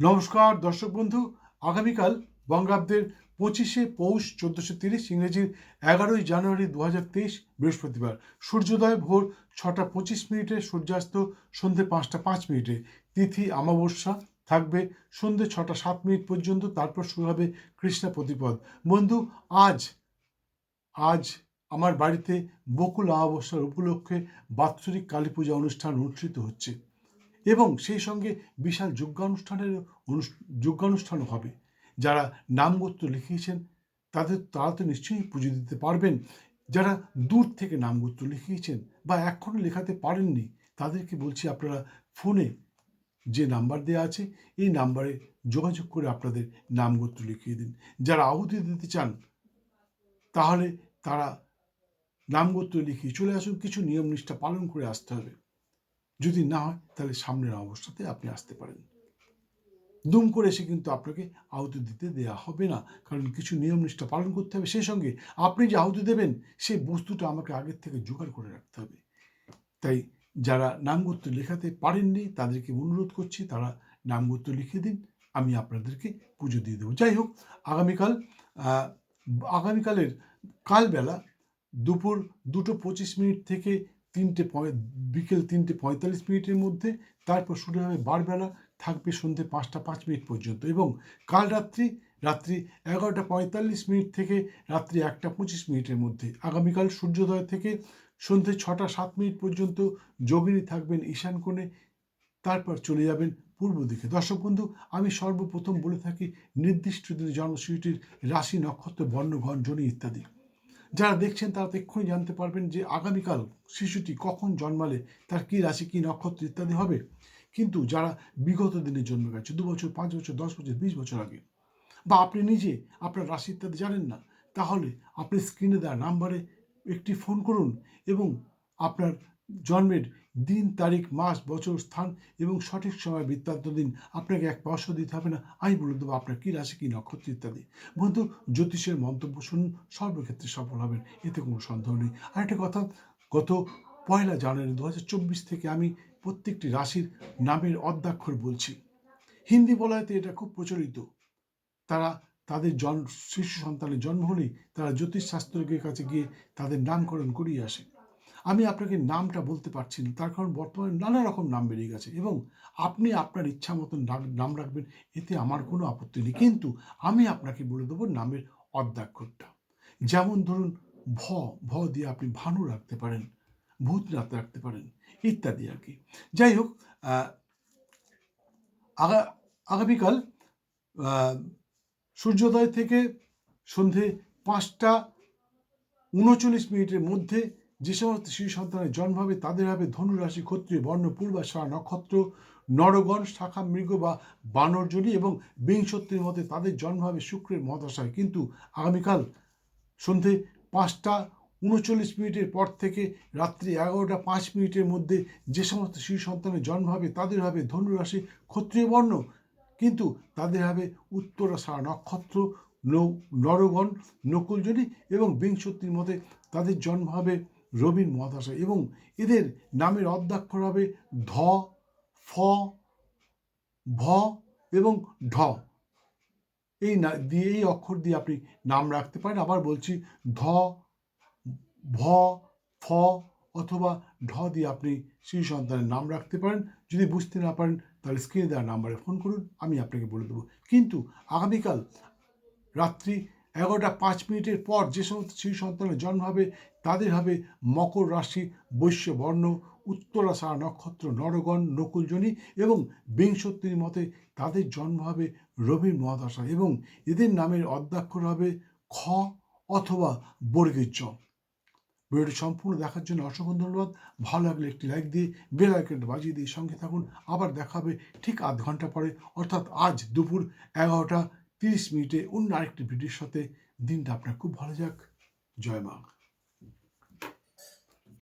নমস্কার, দর্শক বন্ধু, আগামীকাল বঙ্গাব্দের পঁচিশে পৌষ চোদ্দোশো তিরিশ ইংরেজির এগারোই জানুয়ারি দু হাজার তেইশ বৃহস্পতিবার। সূর্যোদয় ভোর ছটা পঁচিশ মিনিটে, সূর্যাস্ত সন্ধে পাঁচটা পাঁচ মিনিটে। তিথি অমাবস্যা থাকবে সন্ধে ছটা সাত মিনিট পর্যন্ত, তারপর শুরু হবে কৃষ্ণা প্রতিপদ। বন্ধু, আজ আজ আমার বাড়িতে বকুল আমাবস্যার উপলক্ষে বাৎসরিক কালী পূজা অনুষ্ঠান অনুষ্ঠিত হচ্ছে। এবং সেই সঙ্গে বিশাল যজ্ঞানুষ্ঠানের যজ্ঞানুষ্ঠানও হবে। যারা নামগোত্র লিখিয়েছেন, তাদের, তারা তো নিশ্চয়ই পুজো দিতে পারবেন। যারা দূর থেকে নামগোত্র লিখিয়েছেন বা এখনও লেখাতে পারেননি, তাদেরকে বলছি আপনারা ফোনে যে নাম্বার দেওয়া আছে, এই নাম্বারে যোগাযোগ করে আপনাদের নামগোত্র লিখিয়ে দিন। যারা আহুতি দিতে চান, তাহলে তারা নামগোত্র লিখিয়ে চলে আসুন। কিছু নিয়ম নিষ্ঠা পালন করে আসতে হবে। যদি না হয়, তাহলে সামনের অবস্থাতে আপনি আসতে পারেন। দুম করে এসে কিন্তু আপনাকে আহুতি দিতে দেওয়া হবে না, কারণ কিছু নিয়ম নিষ্ঠা পালন করতে হবে। সেই সঙ্গে আপনি যে আহুতি দেবেন, সেই বস্তুটা আমাকে আগের থেকে জোগাড় করে রাখতে হবে। তাই যারা নামগোত্র লেখাতে পারেননি, তাদেরকে অনুরোধ করছি, তারা নামগোত্র লিখে দিন, আমি আপনাদেরকে পুজো দিয়ে দেবো। যাই হোক, আগামীকাল আগামীকালের কালবেলা দুপুর দুটো পঁচিশ মিনিট থেকে তিনটে বিকেল তিনটে পঁয়তাল্লিশ মিনিটের মধ্যে তারপর শুরু হবে বারবেলা, থাকবে সন্ধ্যে পাঁচটা পাঁচ মিনিট পর্যন্ত এবং কাল রাত্রি রাত্রি এগারোটা পঁয়তাল্লিশ মিনিট থেকে রাত্রি একটা পঁচিশ মিনিটের মধ্যে। আগামীকাল সূর্যোদয় থেকে সন্ধ্যে ছটা সাত মিনিট পর্যন্ত যোগিনী থাকবেন ঈশান কোণে, তারপর চলে যাবেন পূর্ব দিকে। দর্শক বন্ধু, আমি সর্বপ্রথম বলে থাকি, নির্দিষ্ট দিনে জন্মসূচিটির রাশি, নক্ষত্র বর্ণঘন জনি ইত্যাদি। যারা দেখছেন তারা তো এক্ষুনি জানতে পারবেন যে আগামীকাল শিশুটি কখন জন্মালে, তার কী রাশি, কী নক্ষত্র ইত্যাদি হবে। কিন্তু যারা বিগত দিনে জন্মে গেছে, দু বছর, পাঁচ বছর, দশ বছর, বিশ বছর আগে, বা আপনি নিজে আপনার রাশি ইত্যাদি জানেন না, তাহলে আপনি স্ক্রিনে দেওয়া নাম্বারে একটি ফোন করুন এবং আপনার জন্মের দিন, তারিখ, মাস, বছর, স্থান এবং সঠিক সময়, বৃত্তান্ত দিন। আপনাকে এক পয়সা দিতে হবে না। আমি বলে দেবো আপনার কী রাশি, কী নক্ষত্র ইত্যাদি। বন্ধু, জ্যোতিষের মন্তব্য শুনুন, সর্বক্ষেত্রে সফল হবেন, এতে কোনো সন্দেহ নেই। আর একটা কথা, গত পয়লা জানুয়ারি দু হাজার চব্বিশ থেকে আমি প্রত্যেকটি রাশির নামের অদ্যাক্ষর বলছি। হিন্দি বলায়তে এটা খুব প্রচলিত। তারা তাদের জন, শিশু সন্তানের জন্ম হলেই তারা জ্যোতিষশাস্ত্রজ্ঞের কাছে গিয়ে তাদের নামকরণ করিয়ে আসে। আমি আপনাকে নামটা বলতে পারছি না। তার কারণ বর্তমানে নানা রকম নাম বেরিয়ে গেছে এবং আপনি আপনার ইচ্ছা মতন নাম- রাখবেন, এতে আমার কোনো আপত্তি নেই। কিন্তু আমি আপনাকে বলে দেবো নামের অর্ধাক্ষরটা যেমন ধরুন, ভ ভ দিয়ে আপনি ভানু রাখতে পারেন, ভূতনাথ রাখতে পারেন, ইত্যাদি আর কি। যাই হোক আগামীকাল সূর্যোদয় থেকে সন্ধে পাঁচটা উনচল্লিশ মিনিটের মধ্যে যে সমস্ত শিশু সন্তানের জন্ম হবে, তাদের হবে ধনুরাশি, ক্ষত্রিয়, বর্ণ পূর্বা পূর্বাশা নক্ষত্র, নরগণ, শাখা, মৃগ বা বানরজনী এবং বিংশত্তির মধ্যে তাদের জন্ম হবে শুক্রের মহাদশায়। কিন্তু আগামীকাল সন্ধে পাঁচটা উনচল্লিশ মিনিটের পর থেকে রাত্রি এগারোটা পাঁচ মিনিটের মধ্যে যে সমস্ত শিশু সন্তানের জন্ম হবে, তাদের হবে ধনুরাশি, ক্ষত্রিয়, বর্ণ। কিন্তু তাদের হবে উত্তরাষাঢ় নক্ষত্র, নৌ- নরগণ নকুলজনী এবং বিংশতির মধ্যে তাদের জন্ম হবে রবির মহাদশা এবং এদের নামের অর্ধাক্ষর হবে ধ, ফ, ভ এবং ঢ। এই দিয়ে এই অক্ষর দিয়ে আপনি নাম রাখতে পারেন। আবার বলছি ধ, ভ, ফ অথবা ঢ দিয়ে আপনি শিশু সন্তানের নাম রাখতে পারেন। যদি বুঝতে না পারেন, তাহলে স্ক্রিনে দেওয়া নাম্বারে ফোন করুন, আমি আপনাকে বলে দেবো। কিন্তু আগামীকাল রাত্রি এগারোটা পাঁচ মিনিটের পর যে সমস্ত শিশু সন্তানের জন্ম হবে, তাদের হবে মকর রাশি, বৈশ্য বর্ণ উত্তরাষাঢ় নক্ষত্র, নরগণ, নকুলজনী এবং বিংশতির মতে তাদের জন্ম হবে রবির মহাদশা এবং এদের নামের অর্ধাক্ষর হবে খ অথবা বর্গের জ ভিডিওটি সম্পূর্ণ দেখার জন্য অসংখ্য ধন্যবাদ। ভালো লাগলে একটি লাইক দিয়ে বেল আইকনটা বাজিয়ে দিয়ে সঙ্গে থাকুন। আবার দেখা হবে ঠিক আধ ঘণ্টা পরে, অর্থাৎ আজ দুপুর এগারোটা তিরিশ মিনিটে অন্য আরেকটি ভিডিওর সাথে দিনটা আপনার খুব ভালো যাক। জয় মা